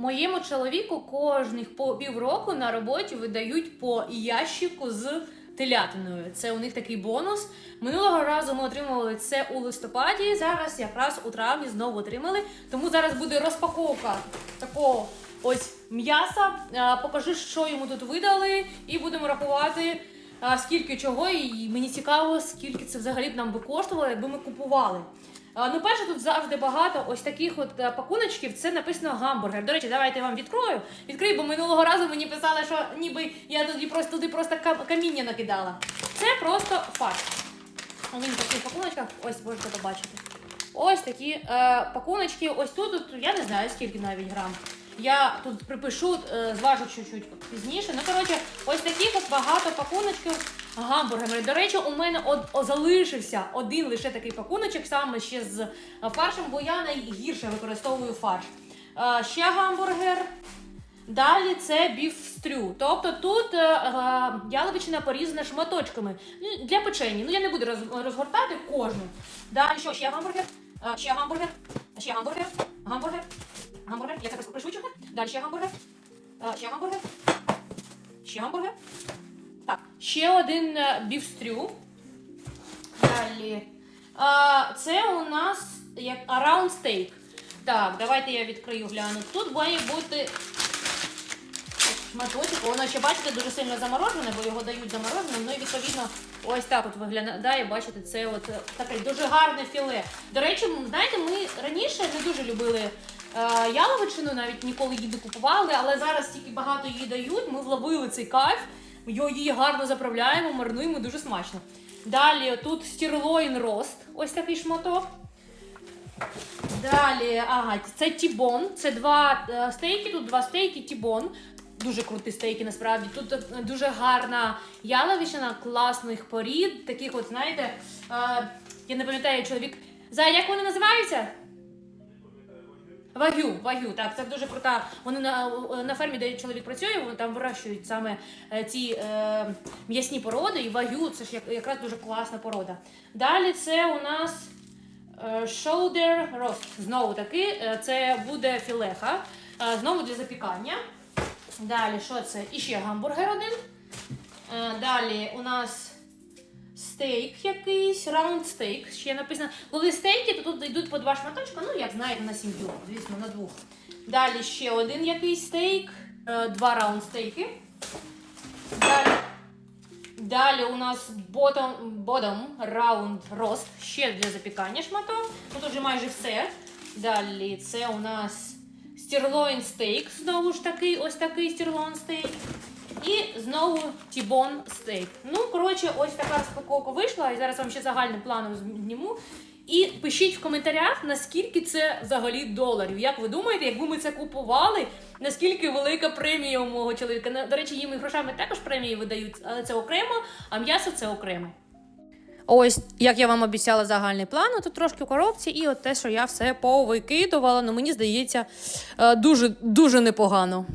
Моєму чоловіку кожних по півроку на роботі видають по ящику з телятиною. Це у них такий бонус. Минулого разу ми отримували це у листопаді. Зараз якраз у травні знову отримали. Тому зараз буде розпаковка такого ось м'яса. А, Покажи, що йому тут видали, і будемо рахувати. Скільки чого, і мені цікаво, скільки це взагалі б нам би коштувало, якби ми купували. Ну, перше, тут завжди багато ось таких от е, пакуночків. Це написано гамбургер. До речі, давайте я вам відкрою. Відкрию, бо минулого разу мені писали, що ніби я туди просто туди просто каміння накидала. Це просто факт. Він в таких пакуночках, ось можете побачити. Ось такі е, пакуночки. Ось тут, тут я не знаю скільки навіть грам. Я тут припишу, е, зважу чуть-чуть пізніше. Ну, коротше, ось таких от багато пакуночків гамбургерами. До речі, у мене од, о, залишився один лише такий пакуночок, саме ще з е, фаршем, бо я найгірше використовую фарш. Е, ще гамбургер. Далі це біф стрю. Тобто тут е, е, яловичина порізана шматочками Ну, для печені. Ну я не буду роз- розгортати кожну. Далі що ще гамбургер? Е, ще гамбургер, ще гамбургер, гамбургер, гамбургер. Я це пришвидшу. Далі ще гамбургер, е, ще гамбургер, ще гамбургер. Так, ще один е, біф стрю. Далі. Це у нас як around steak. Так, давайте я відкрию гляну. Тут має бути шматочок. Воно ще бачите дуже сильно заморожене, бо його дають замороженим. Ну і відповідно ось так от виглядає. Бачите, це от е, таке дуже гарне філе. До речі, знаєте, ми раніше не дуже любили. Е, Яловичину навіть ніколи її не купували, але зараз стільки багато її дають. Ми вловили цей кайф, її гарно заправляємо, марнуємо дуже смачно. Далі тут стірлоїн рост, ось такий шматок. Далі, ага, це тібон. Це два е, стейки. Тут два стейки, тібон. Дуже круті стейки, насправді. Тут е, дуже гарна яловичина, класних порід. Таких, от, знаєте, я не пам'ятаю чоловік. За як вони називаються? Вагю, вагю, так, це дуже крута. Вони на, на фермі, де чоловік працює, вони там вирощують саме е, ці е, м'ясні породи, і вагю це ж як, якраз дуже класна порода. Далі це у нас е, shoulder roast. Знову таки, е, це буде філеха, знову для запікання. Далі, що це? І ще гамбургер один. Далі у нас стейк якийсь, раунд стейк. Ще написано. Коли стейки, то тут йдуть по два шматочка, ну як знаєте, на сім'ю, звісно, на двох. Далі ще один якийсь стейк, е, два раунд стейки. Далі, далі у нас bottom, bottom round roast, ще для запікання шматок. Тут уже майже все. Далі це у нас стірлоін стейк, знову ж таки, ось такий стірлоін стейк. І знову тібон стейк. Ну, коротше, ось така розпаковка вийшла. І зараз вам ще загальним планом зніму. І пишіть в коментарях, наскільки це взагалі доларів. Як ви думаєте, якби ми це купували, наскільки велика премія у мого чоловіка? До речі, їм і грошами також премії видають, але це окремо, а м'ясо це окремо. Ось, як я вам обіцяла, загальний план. Тут трошки в коробці, і от те, що я все повикидувала, ну мені здається, дуже дуже непогано.